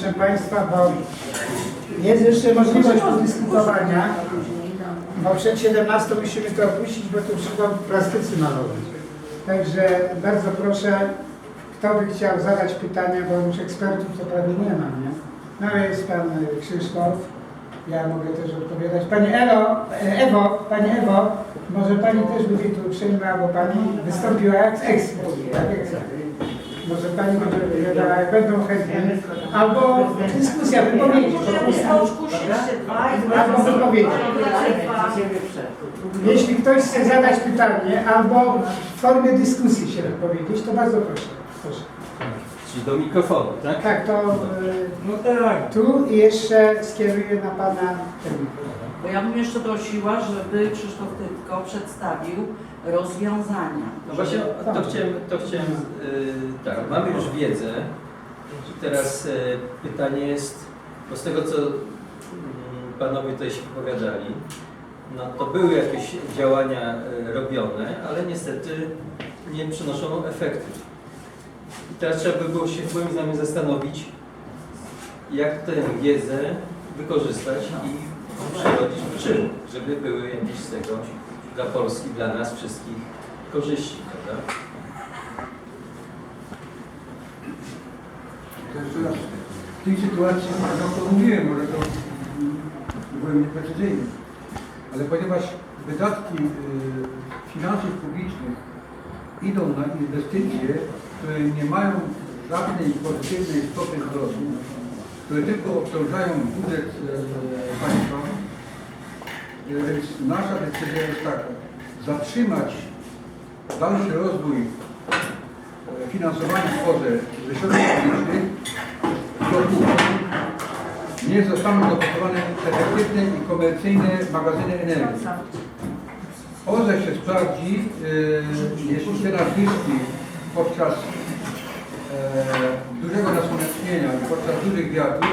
proszę Państwa, bo jest jeszcze możliwość podyskutowania, bo przed 17 musimy to opuścić, bo tu przyszło plastycy malować. Także bardzo proszę, kto by chciał zadać pytania, bo już ekspertów to prawie nie ma, nie? No ale jest Pan y, Krzysztof, ja mogę też odpowiadać. Pani Elo, e, Ewo, Pani Ewo, może Pani też by tu uprzejma, bo Pani wystąpiła jak ekspert. Tak, ekspert. Może Pani będzie odpowiadała, jak będą chętni. Albo dyskusja, wypowiedzi. Albo wypowiedzi. Jeśli ktoś chce zadać pytanie, albo w formie dyskusji się wypowiedzieć, to bardzo proszę. proszę. Czyli do mikrofonu, tak? Tak, to y, No tak. tu i jeszcze skieruję na Pana ten mikrofon. Bo ja bym jeszcze prosiła, żeby Krzysztof Tytko przedstawił rozwiązania. No właśnie Tak. to chciałem, to chciałem yy, tak, mamy już wiedzę i teraz yy, pytanie jest, bo z tego co mm, panowie tutaj się wypowiadali, no to były jakieś działania yy, robione, ale niestety nie przynoszą efektów. I teraz trzeba by było się moim zdaniem zastanowić, jak tę wiedzę wykorzystać i czyn, żeby były jakieś z tego dla Polski, dla nas wszystkich korzyści, prawda? W tej sytuacji, no to mówiłem, może to byłem nieprecyzyjny, ale ponieważ wydatki y, finansów publicznych idą na inwestycje, które nie mają żadnej pozytywnej stopy wzrostu, które tylko obciążają budżet e, państwa, e, więc nasza decyzja jest taka, zatrzymać dalszy rozwój e, finansowania OZE ze środków publicznych, dopóki nie zostaną dobudowane efektywne i komercyjne magazyny energii. OZE się sprawdzi, jeśli te nadwyżki podczas e, dużego nasłonecznienia i podczas dużych wiatrów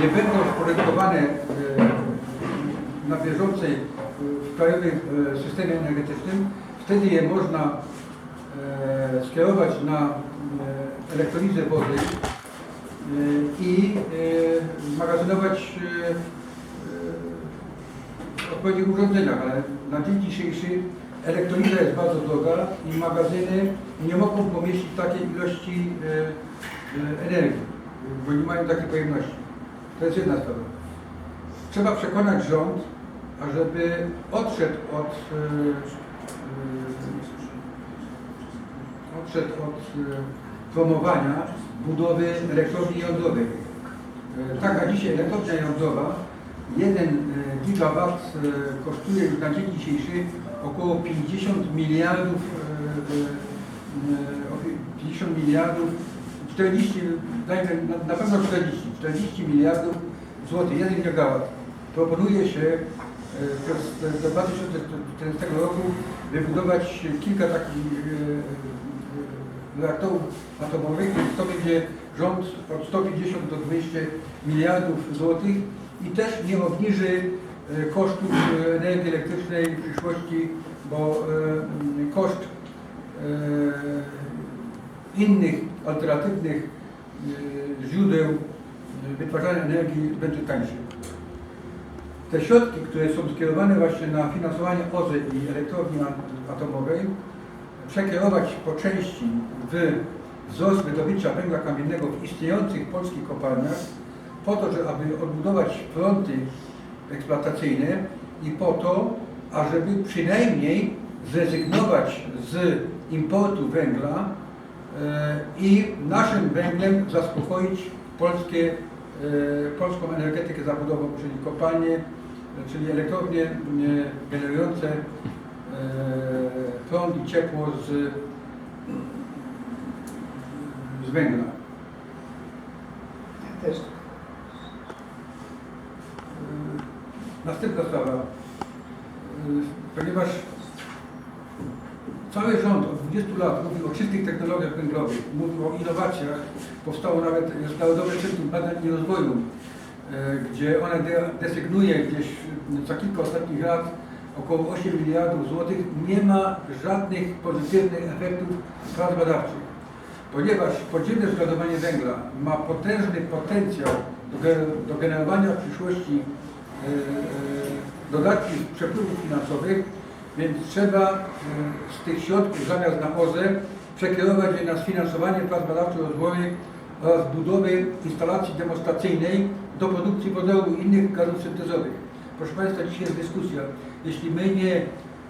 nie będą spożytkowane e, na bieżącej w krajowym e, systemie energetycznym, wtedy je można e, skierować na e, elektrolizę wody i magazynować w odpowiednich urządzeniach, ale na dzień dzisiejszy elektroliza jest bardzo droga i magazyny nie mogą pomieścić takiej ilości energii, bo nie mają takiej pojemności. To jest jedna sprawa. Trzeba przekonać rząd, ażeby odszedł od, e, e, odszedł od e, promowania budowy elektrowni jądrowej. Taka dzisiaj elektrownia jądrowa, 1 gigawat kosztuje na dzień dzisiejszy około 50 miliardów, e, e, e, 50 miliardów, 40, dajmy, na, pewno 40, 40 miliardów złotych, 1 gigawat. Proponuje się do 2040 roku wybudować kilka takich e, e, reaktorów atomowych, to będzie rząd od 150 do 200 miliardów złotych i też nie obniży kosztów energii elektrycznej w przyszłości, bo koszt innych alternatywnych źródeł wytwarzania energii będzie tańszy. Te środki, które są skierowane właśnie na finansowanie OZE i elektrowni atomowej, przekierować po części w wzrost wydobycia węgla kamiennego w istniejących polskich kopalniach, po to, że aby odbudować fronty eksploatacyjne i po to, ażeby przynajmniej zrezygnować z importu węgla e, i naszym węglem zaspokoić polskie, polską energetykę zabudową, czyli kopalnie, e, czyli elektrownie e, generujące e, prąd i ciepło z, z węgla. Też. Następna sprawa. Ponieważ cały rząd od 20 lat mówi o czystych technologiach węglowych, mówi o innowacjach, powstało nawet Narodowe Centrum Badań i Rozwoju, y, gdzie ona de- desygnuje gdzieś za kilka ostatnich lat około 8 miliardów złotych, nie ma żadnych pozytywnych efektów prac badawczych. ponieważ podziemne zgazowanie węgla ma potężny potencjał do generowania w przyszłości e, e, dodatków przepływów finansowych, więc trzeba e, z tych środków zamiast na OZE przekierować je na sfinansowanie prac badawczo-rozwojowych oraz budowy instalacji demonstracyjnej do produkcji wodoru i innych gazów syntezowych. Proszę Państwa, dzisiaj jest dyskusja. Jeśli my nie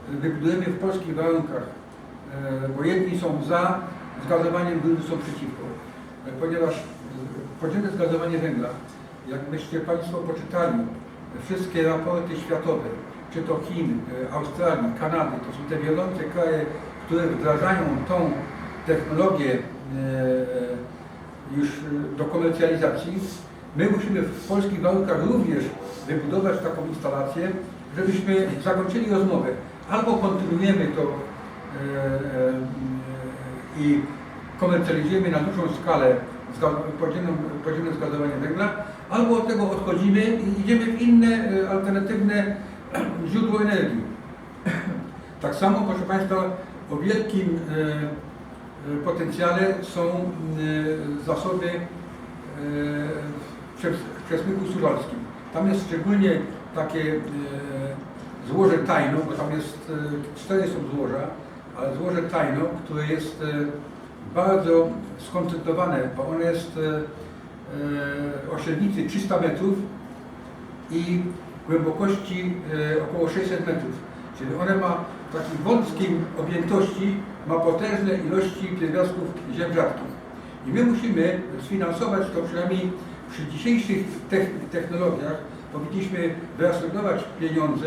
wybudujemy w polskich warunkach, e, bo jedni są za zgazowaniem, drudzy są przeciwko, E, ponieważ e, podziemne zgazowanie węgla, jakbyście Państwo poczytali wszystkie raporty światowe, czy to Chin, e, Australii, Kanady, to są te wiodące kraje, które wdrażają tą technologię e, już e, do komercjalizacji. My musimy w polskich warunkach również wybudować taką instalację, żebyśmy zakończyli rozmowę. Albo kontynuujemy to i komercjalizujemy na dużą skalę podziemne, podziemne węgla, albo od tego odchodzimy i idziemy w inne alternatywne źródło energii. Tak samo, proszę Państwa, o wielkim e, e, potencjale są e, zasoby w przes- w przesmyku suwalskim. Tam jest szczególnie takie złoże tajno, bo tam jest, cztery są złoża, ale złoże tajno, które jest bardzo skoncentrowane, bo ono jest o średnicy 300 metrów i głębokości e, około 600 metrów. Czyli one ma w takiej wąskiej objętości ma potężne ilości pierwiastków ziem rzadkich. I my musimy sfinansować to przynajmniej przy dzisiejszych techn- technologiach powinniśmy wyasygnować pieniądze,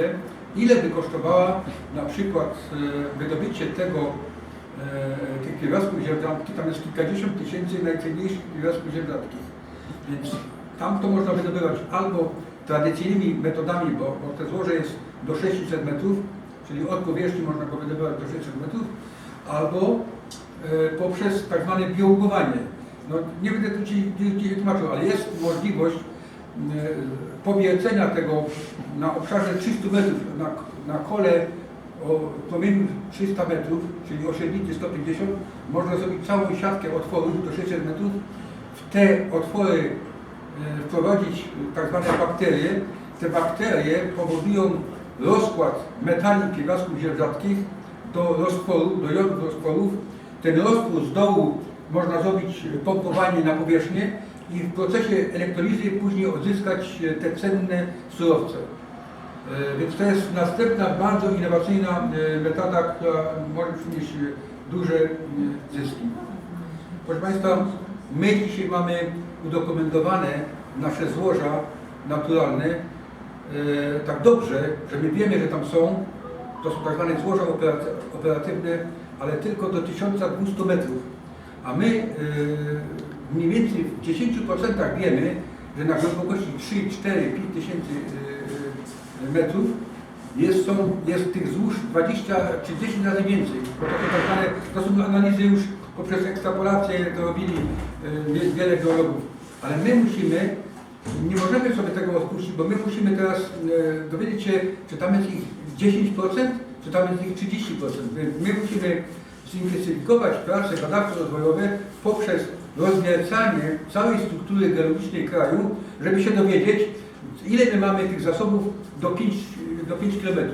ile by kosztowała na przykład e, wydobycie tego, e, tych pierwiastków ziem rzadkich, tam jest kilkadziesiąt tysięcy najcenniejszych pierwiastków ziem rzadkich. Więc tam to można wydobywać albo tradycyjnymi metodami, bo, bo te złoże jest do 600 metrów, czyli od powierzchni można go wydobywać do 600 metrów, albo e, poprzez tak zwane biougowanie. No, nie będę tu Ci, ci, ci tłumaczył, ale jest możliwość e, powiercenia tego na obszarze 300 metrów, na, na kole o promieniu 300 metrów, czyli o średnicy 150, można zrobić całą siatkę otworów do 600 metrów. W te otwory wprowadzić tak zwane bakterie. Te bakterie powodują rozkład metali pierwiastków ziem rzadkich do roztworu, do jodów roztworów. Ten roztwór z dołu można zrobić pompowanie na powierzchnię i w procesie elektrolizy później odzyskać e, te cenne surowce. E, Więc to jest następna bardzo innowacyjna e, metoda, która może przynieść e, duże e, zyski. Proszę Państwa, my dzisiaj mamy udokumentowane nasze złoża naturalne e, tak dobrze, że my wiemy, że tam są, to są tak zwane złoża operaty- operatywne, ale tylko do 1200 metrów. A my e, mniej więcej w 10% wiemy, że na głębokości 3, 4, 5 tysięcy e, metrów jest, są, jest tych złóż 20 czy 10 razy więcej. To, są tak zwane, to są analizy już poprzez ekstrapolację, to robili wie- wiele geologów. Ale my musimy, nie możemy sobie tego odpuścić, bo my musimy teraz e, dowiedzieć się, czy tam jest ich 10%, czy tam jest ich 30%. Więc my musimy zintensyfikować prace badawczo-rozwojowe poprzez rozwiercanie całej struktury geologicznej kraju, żeby się dowiedzieć, ile my mamy tych zasobów do 5, do 5 km.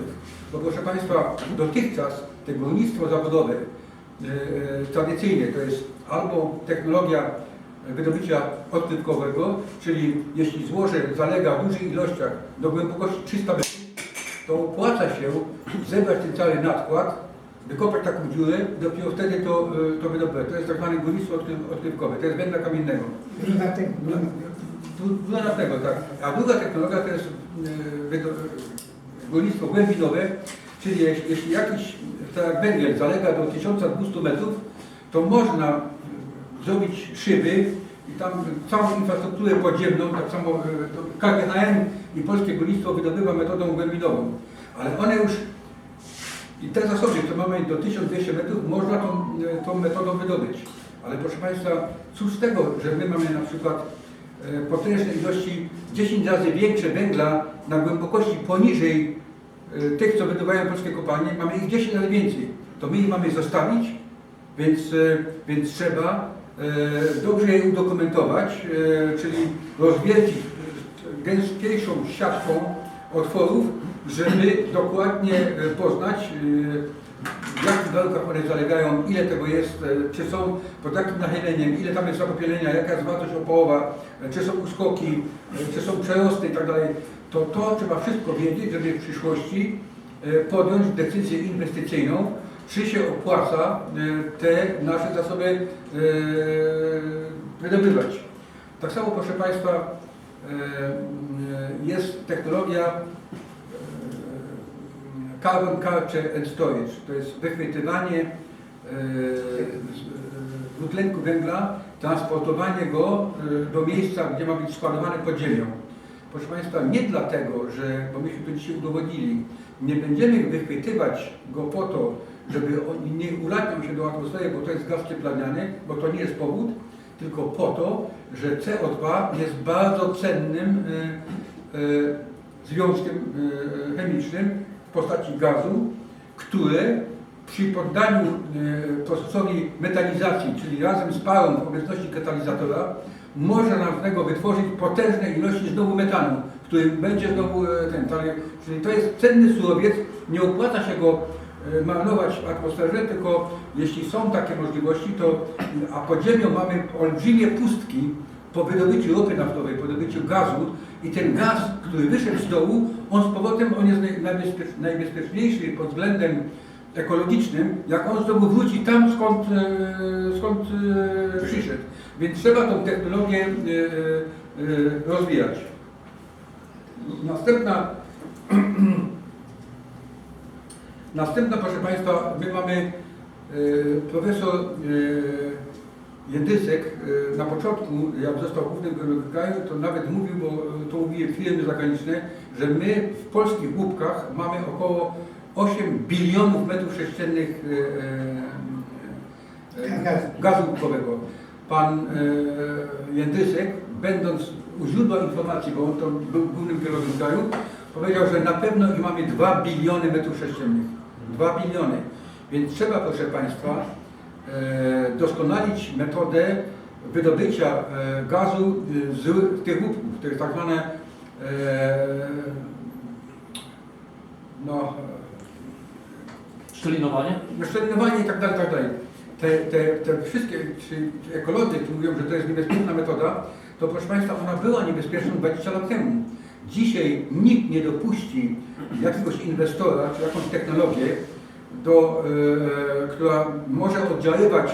Bo proszę Państwa, dotychczas te górnictwo zawodowe e, e, tradycyjne to jest albo technologia wydobycia odkrywkowego, czyli jeśli złoże zalega w dużych ilościach do głębokości 300 metrów, to opłaca się zebrać ten cały nadkład, wykopać taką dziurę i dopiero wtedy to, e, to wydobywać. To jest tak zwane górnictwo odkry- odkrywkowe, to jest węgla kamiennego. Brunatnego, tak. A druga technologia to jest wydo- górnictwo głębinowe, czyli jeśli, jakiś tak węgiel zalega do 1200 metrów, to można zrobić szyby i tam całą infrastrukturę podziemną, tak samo e, KGHM i Polskie Górnictwo wydobywa metodą głębinową. Ale one już i te zasoby, które mamy do 1200 metrów, można tą, e, tą metodą wydobyć. Ale proszę Państwa, cóż z tego, że my mamy na przykład e, potężne ilości 10 razy większe węgla na głębokości poniżej tych, co wydobywają polskie kopalnie, mamy ich 10 razy więcej. To my ich mamy zostawić, więc, więc trzeba dobrze je udokumentować, e, czyli rozwiercić e, gęstniejszą siatką otworów, żeby dokładnie e, poznać, e, w jakich warunkach one zalegają, ile tego jest, e, czy są pod takim nachyleniem, ile tam jest zapopielenia, jaka jest wartość opołowa, e, czy są uskoki, e, czy są przerosty itd. To to trzeba wszystko wiedzieć, żeby w przyszłości e, podjąć decyzję inwestycyjną, czy się opłaca e, te nasze zasoby e, wydobywać. Tak samo, proszę Państwa, e, jest technologia carbon capture and storage. To jest wychwytywanie dwutlenku węgla, transportowanie go do miejsca, gdzie ma być składowany pod ziemią. Proszę Państwa, nie dlatego, że, bo myśmy to dzisiaj udowodnili, nie będziemy wychwytywać go po to, żeby on nie ulatniał się do atmosfery, bo to jest gaz cieplarniany, bo to nie jest powód, tylko po to, że CO2 jest bardzo cennym e, e, związkiem e, chemicznym w postaci gazu, które przy poddaniu e, procesowi metalizacji, czyli razem z parą w obecności katalizatora, może nam z niego wytworzyć potężne ilości znowu metanu, który będzie znowu e, ten, czyli to jest cenny surowiec, nie opłaca się go marnować w atmosferze, tylko jeśli są takie możliwości, to a pod ziemią mamy olbrzymie pustki po wydobyciu ropy naftowej, po wydobyciu gazu i ten gaz, który wyszedł z dołu, on z powrotem on jest naj- najbezpiecz- najbezpieczniejszy pod względem ekologicznym, jak on znowu wróci tam, skąd, e, skąd przyszedł. Więc trzeba tą technologię rozwijać. Następna, następna, proszę Państwa, my mamy e, profesor e, Jędysek e, na początku, jak został głównym geologiem kraju, to nawet mówił, bo to mówiły firmy zagraniczne, że my w polskich łupkach mamy około 8 bilionów metrów sześciennych gazu łupkowego. Pan Jędysek, będąc u źródła informacji, bo on to był głównym geologiem kraju, powiedział, że na pewno ich mamy 2 biliony metrów sześciennych. 2 biliony. Więc trzeba, proszę Państwa, e, doskonalić metodę wydobycia e, gazu e, z tych łupków. To jest tak zwane no, Szczelinowanie? Szczelinowanie i tak dalej, tak dalej. Te, te, te wszystkie czy, czy ekolodzy, którzy mówią, że to jest niebezpieczna metoda, to proszę Państwa, ona była niebezpieczna 20 lat temu. Dzisiaj nikt nie dopuści jakiegoś inwestora czy jakąś technologię, do, e, która może oddziaływać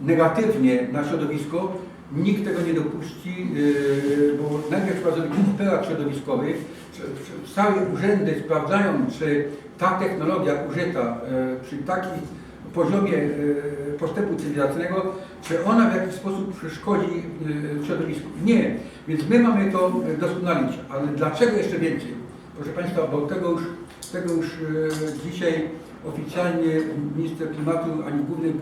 negatywnie na środowisko, nikt tego nie dopuści, e, bo najpierw zrobić operat środowiskowy, całe urzędy sprawdzają, czy ta technologia użyta e, przy takim poziomie e, postępu cywilizacyjnego, czy ona w jakiś sposób przeszkodzi e, środowisku. Nie, więc my mamy to doskonalić, ale dlaczego jeszcze więcej? Proszę Państwa, bo tego już, tego już e, dzisiaj oficjalnie minister klimatu ani główny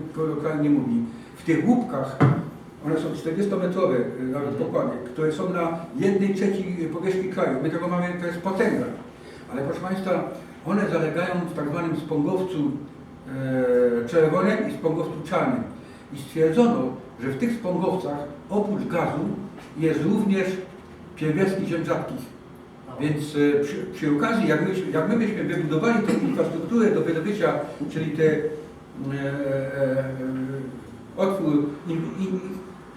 kraj nie mówi. W tych łupkach, one są 40-metrowe e, nawet pokłady, które są na jednej trzeciej powierzchni kraju. My tego mamy, to jest potęga. Ale proszę Państwa, one zalegają w tak zwanym spągowcu czerwonym i spągowcu czarnym. I stwierdzono, że w tych spągowcach oprócz gazu jest również pierwiastki ziem rzadkich. Więc e, przy, przy okazji, jak my, jak my byśmy wybudowali tą infrastrukturę do wydobycia, czyli te e, e, otwór in, in,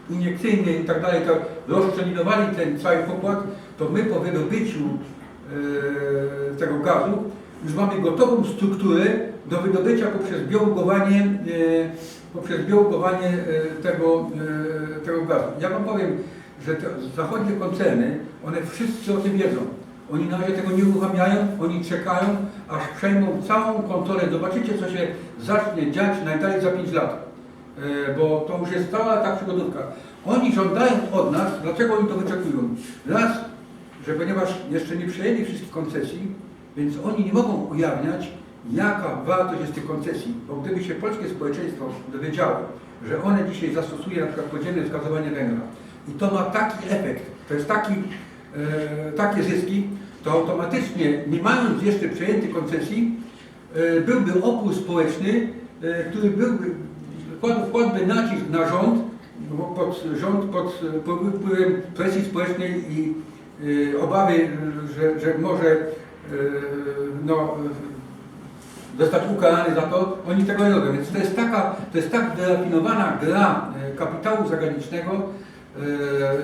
iniekcyjny i tak dalej, to rozszczelinowali ten cały pokład, to my po wydobyciu e, tego gazu już mamy gotową strukturę do wydobycia poprzez białogowanie, e, poprzez białogowanie e, tego, e, tego gazu. Ja Wam powiem, że te zachodnie koncerny, one wszyscy o tym wiedzą. Oni na razie tego nie uruchamiają, oni czekają, aż przejmą całą kontrolę. Zobaczycie, co się zacznie dziać najdalej za 5 lat. Bo to już jest cała ta przygodówka. Oni żądają od nas, dlaczego oni to wyczekują? Raz, że ponieważ jeszcze nie przejęli wszystkich koncesji, więc oni nie mogą ujawniać, jaka wartość jest tych koncesji. Bo gdyby się polskie społeczeństwo dowiedziało, że one dzisiaj zastosuje na przykład podziemne skazowanie węgla i to ma taki efekt, to jest taki, e, takie zyski, to automatycznie, nie mając jeszcze przejętych koncesji, e, byłby opór społeczny, e, który byłby, wkład- wkładłby nacisk na rząd, pod rząd, pod, pod wpływem presji społecznej i y, obawy, że, że może no, y, zostać ukarany za to, oni tego nie robią. Więc to jest taka, to jest tak wyrafinowana gra y, kapitału zagranicznego,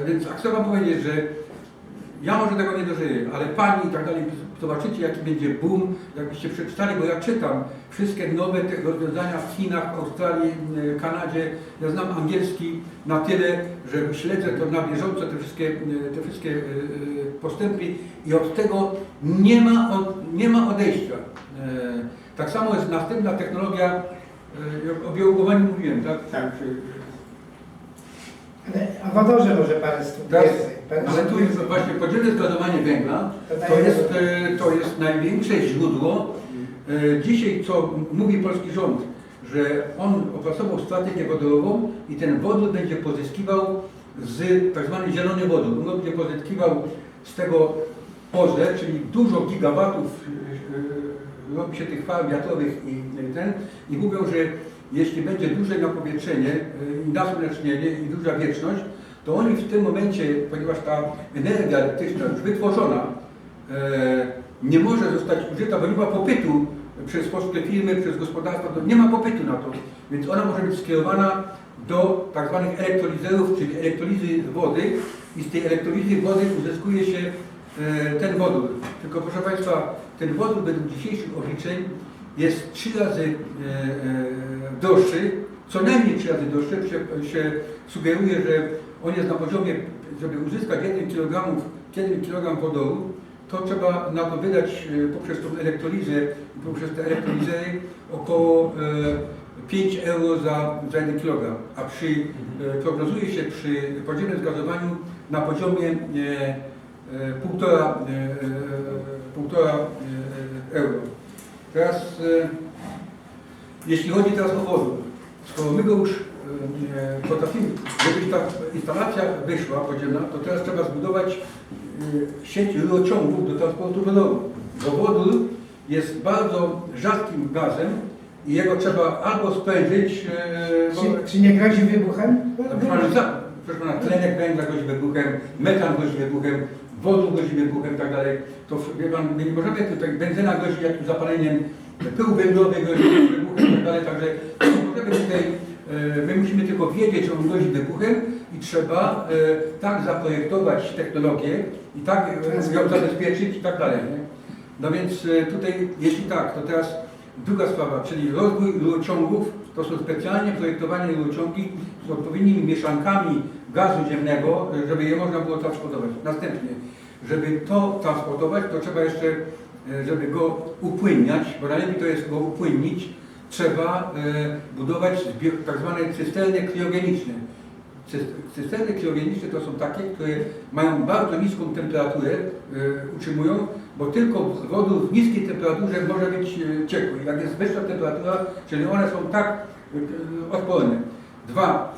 więc chcę Wam powiedzieć, że ja może tego nie dożyję, ale Pani i tak dalej, zobaczycie jaki będzie boom, jakbyście przeczytali, bo ja czytam wszystkie nowe te rozwiązania w Chinach, Australii, Kanadzie. Ja znam angielski na tyle, że śledzę to na bieżąco, te wszystkie, te wszystkie y, y, postępy i od tego nie ma, od, nie ma odejścia. Y, Tak samo jest następna technologia, o białogowaniu mówiłem, tak? Tak. Wodorze może parę słów Tak, Ale tu jest właśnie podziemne składowanie węgla. To jest, e, to jest największe źródło. E, Dzisiaj, co mówi polski rząd, że on opracował strategię wodorową i ten wodór będzie pozyskiwał z tak zwany zielony wodór. On będzie pozyskiwał z tego OZE, czyli dużo gigawatów e, robi się tych farm wiatrowych i ten i mówią, że jeśli będzie duże napowietrzenie i nasłonecznienie i duża wieczność, to oni w tym momencie, ponieważ ta energia elektryczna już wytworzona e, nie może zostać użyta, bo nie ma popytu przez polskie firmy, przez gospodarstwa, to nie ma popytu na to, więc ona może być skierowana do tak zwanych elektrolizerów, czyli elektrolizy wody i z tej elektrolizy wody uzyskuje się e, ten wodór. Tylko proszę Państwa, ten wodór według dzisiejszych obliczeń jest trzy razy e, droższy, co najmniej trzy razy droższy, się, się sugeruje, że on jest na poziomie, żeby uzyskać 1 kg, 1 kg wodoru, to trzeba na to wydać e, poprzez tą elektrolizę, poprzez te elektrolizery około e, 5 euro za, za 1 kg, a przy, e, prognozuje się przy podziemnym zgazowaniu na poziomie e, e, półtora, e, e, półtora e, euro. Teraz, e, jeśli chodzi teraz o wodór, skoro my go już e, potrafimy, żeby ta instalacja wyszła podziemna, to teraz trzeba zbudować e, sieć rurociągów do transportu wodoru. Bo wodór jest bardzo rzadkim gazem i jego trzeba albo spędzić, e, Czy, czy nie grozi wybuchem? Za- proszę pana, tlenek węgla grozi wybuchem, metan grozi wybuchem, wodór grozi wybuchem i tak dalej. To wie pan, my nie możemy tutaj, benzyna grozi jakimś zapaleniem, pył węglowy grozi wybuchem i tak dalej, także tutaj, e, my musimy tylko wiedzieć, on grozi wybuchem i trzeba e, tak zaprojektować technologię i tak e, ją zabezpieczyć i tak dalej. Nie? No więc tutaj, jeśli tak, to teraz druga sprawa, czyli rozwój rurociągów, to są specjalnie projektowane rurociągi z odpowiednimi mieszankami gazu ziemnego, żeby je można było transportować. Następnie, żeby to transportować, to trzeba jeszcze, żeby go upłynniać, bo najlepiej to jest go upłynnić, trzeba e, budować tak zwane cysterny kriogeniczne. Cy- Cysterny kriogeniczne to są takie, które mają bardzo niską temperaturę, e, utrzymują, bo tylko wodór w niskiej temperaturze może być e, ciekły. Jak jest wyższa temperatura, czyli one są tak odporne. Dwa,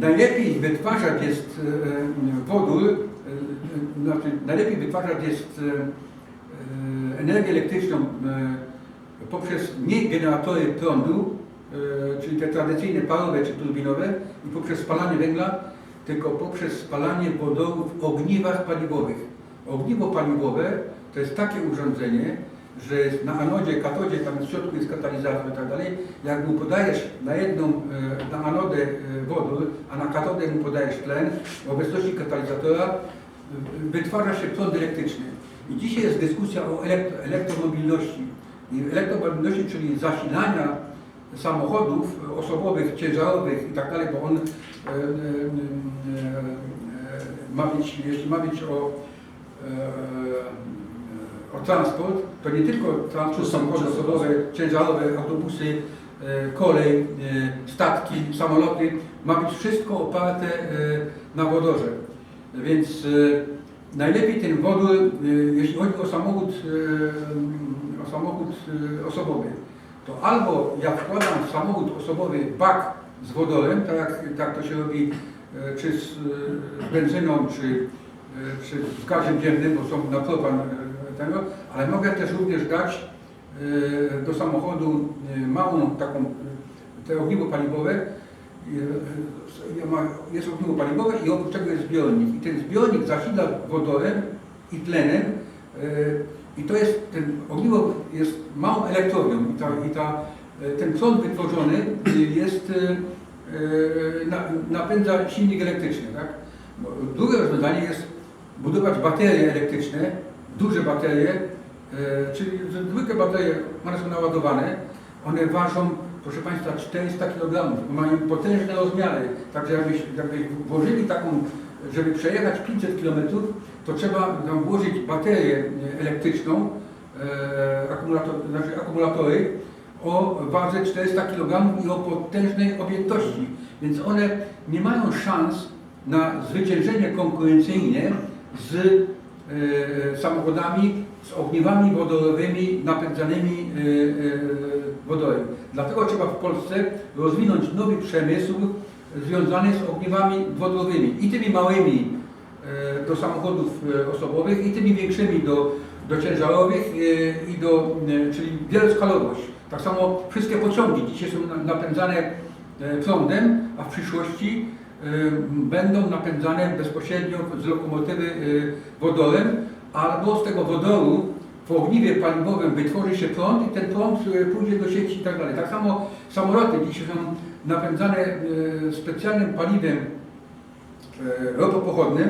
najlepiej wytwarzać jest wodór, znaczy najlepiej wytwarzać jest energię elektryczną poprzez nie generatory prądu, e, czyli te tradycyjne parowe czy turbinowe i poprzez spalanie węgla, tylko poprzez spalanie wodoru w ogniwach paliwowych. Ogniwo paliwowe to jest takie urządzenie, że na anodzie, katodzie, tam w środku jest katalizator i tak dalej. Jak mu podajesz na jedną, e, na anodę e, wodór, a na katodę mu podajesz tlen, w obecności katalizatora wytwarza się prąd elektryczny. I dzisiaj jest dyskusja o elektro, elektromobilności. I elektromobilności, czyli zasilania samochodów osobowych, ciężarowych i tak dalej, bo on e, e, e, ma być, jeśli ma być o, o transport, to nie tylko transport samochody osobowe, ciężarowe, autobusy, kolej, statki, samoloty, ma być wszystko oparte na wodorze. Więc najlepiej ten wodór, jeśli chodzi o samochód, samochód e, osobowy, to albo ja wkładam w samochód osobowy bak z wodorem, tak jak tak to się robi e, czy z, e, z benzyną, czy, e, czy z gazem ziemnym, bo są na propan tego, ale mogę też również dać do samochodu małą taką, te ogniwo paliwowe jest ogniwo paliwowe i oprócz tego jest zbiornik. I ten zbiornik zasila wodorem i tlenem i to jest, ten ogniwo jest małą elektrownią i, ta, i ta, e, ten prąd wytworzony e, jest, e, na, napędza silnik elektryczny. Tak? Drugie rozwiązanie jest budować baterie elektryczne, duże baterie, e, czyli zwykłe baterie, one są naładowane, one ważą, proszę Państwa, 400 kg, mają potężne rozmiary, także jakbyś, jakbyś włożyli taką, żeby przejechać 500 km, to trzeba tam włożyć baterię e, elektryczną, e, akumulator, znaczy akumulatory o wadze 400 kg i o potężnej objętości, więc one nie mają szans na zwyciężenie konkurencyjne z e, samochodami z ogniwami wodorowymi napędzanymi e, e, wodorem. Dlatego trzeba w Polsce rozwinąć nowy przemysł związany z ogniwami wodorowymi i tymi małymi e, do samochodów e, osobowych i tymi większymi do, do ciężarowych e, i do, czyli wieloskalowość. Tak samo wszystkie pociągi dzisiaj są na- napędzane prądem, a w przyszłości będą napędzane bezpośrednio z lokomotywy wodorem, albo z tego wodoru w ogniwie paliwowym wytworzy się prąd i ten prąd pójdzie do sieci i tak dalej. Tak samo samoloty dzisiaj są napędzane e, specjalnym paliwem e, ropopochodnym,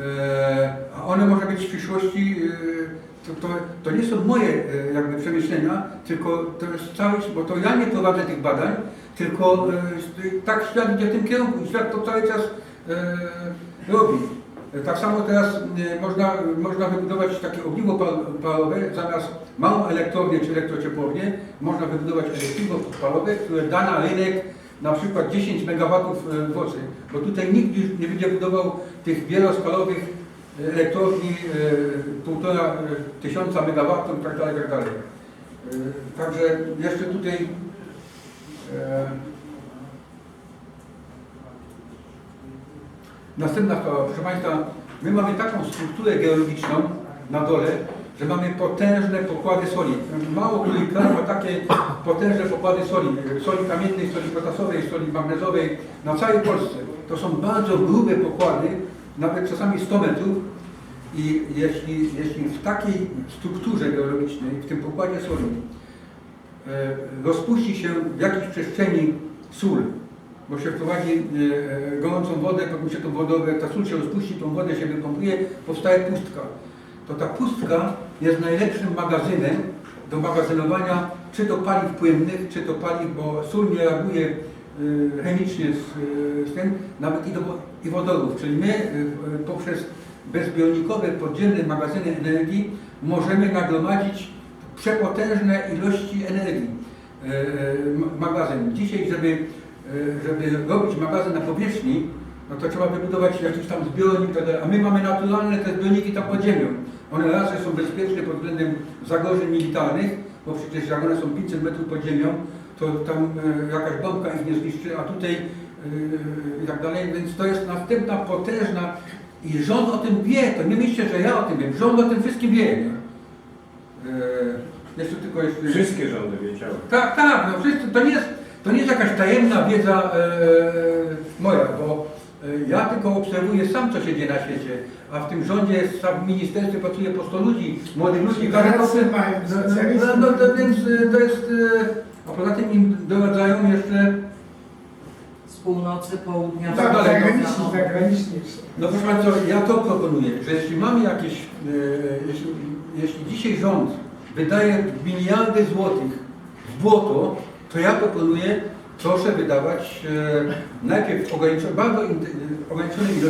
e, a one może być w przyszłości, to, to, to nie są moje jakby przemyślenia, tylko to jest cały, bo to ja nie prowadzę tych badań, tylko tak świat idzie w tym kierunku i świat to cały czas robi. E, Tak samo teraz e, można, można wybudować takie ogniwo pal- palowe, zamiast małą elektrownię czy elektrociepłownię, można wybudować ogniwo palowe, które da na rynek na przykład 10 MW mocy, bo tutaj nikt już nie będzie budował tych wieloskalowych e, elektrowni e, półtora e, tysiąca MW i dalej, dalej. E, Także jeszcze tutaj Następna sprawa, proszę Państwa, my mamy taką strukturę geologiczną na dole, że mamy potężne pokłady soli. Mało który kraj ma takie potężne pokłady soli, soli kamiennej, soli potasowej, soli magnezowej na całej Polsce. To są bardzo grube pokłady, nawet czasami 100 metrów i jeśli, jeśli w takiej strukturze geologicznej, w tym pokładzie soli, e, rozpuści się w jakiejś przestrzeni sól, bo się wprowadzi e, e, gorącą wodę, się tą wodę, ta sól się rozpuści, tą wodę się wypompuje, powstaje pustka. To ta pustka jest najlepszym magazynem do magazynowania czy to paliw płynnych, czy to paliw, bo sól nie reaguje e, chemicznie z, z tym, nawet i, do, i wodorów. Czyli my poprzez bezbionikowe podziemne magazyny energii możemy nagromadzić przepotężne ilości energii. Ma- magazyn. Dzisiaj, żeby żeby robić magazyn na powierzchni, no to trzeba wybudować jakiś tam zbiornik, tak a my mamy naturalne te zbiorniki tam pod ziemią. One raz, że są bezpieczne pod względem zagrożeń militarnych, bo przecież jak one są 500 metrów pod ziemią, to tam e, jakaś bombka ich nie zniszczy, a tutaj e, i tak dalej, więc to jest następna potężna i rząd o tym wie, to nie myślcie, że ja o tym wiem, rząd o tym wszystkim wie. Jeszcze tylko jeszcze... Wszystkie rządy wiedziały. Tak, tak, no wszyscy, to nie jest, to nie jest jakaś tajemna wiedza e, moja, bo e, ja tylko obserwuję sam, co się dzieje na świecie, a w tym rządzie, jest, w ministerstwie pracuje po 100 ludzi, młodych ludzi, Tacy mają no, no, no, no, to więc e, to jest, e, a poza tym im doradzają jeszcze, Z północy, południa, Tak, Tak, dalej, no. zagraniczni, zagraniczni. no proszę Państwa, ja to proponuję, że jeśli mamy jakieś, e, jeśli, jeśli dzisiaj rząd wydaje miliardy złotych w błoto, to ja proponuję, proszę wydawać e, najpierw ograniczone, bardzo in- ograniczone ilości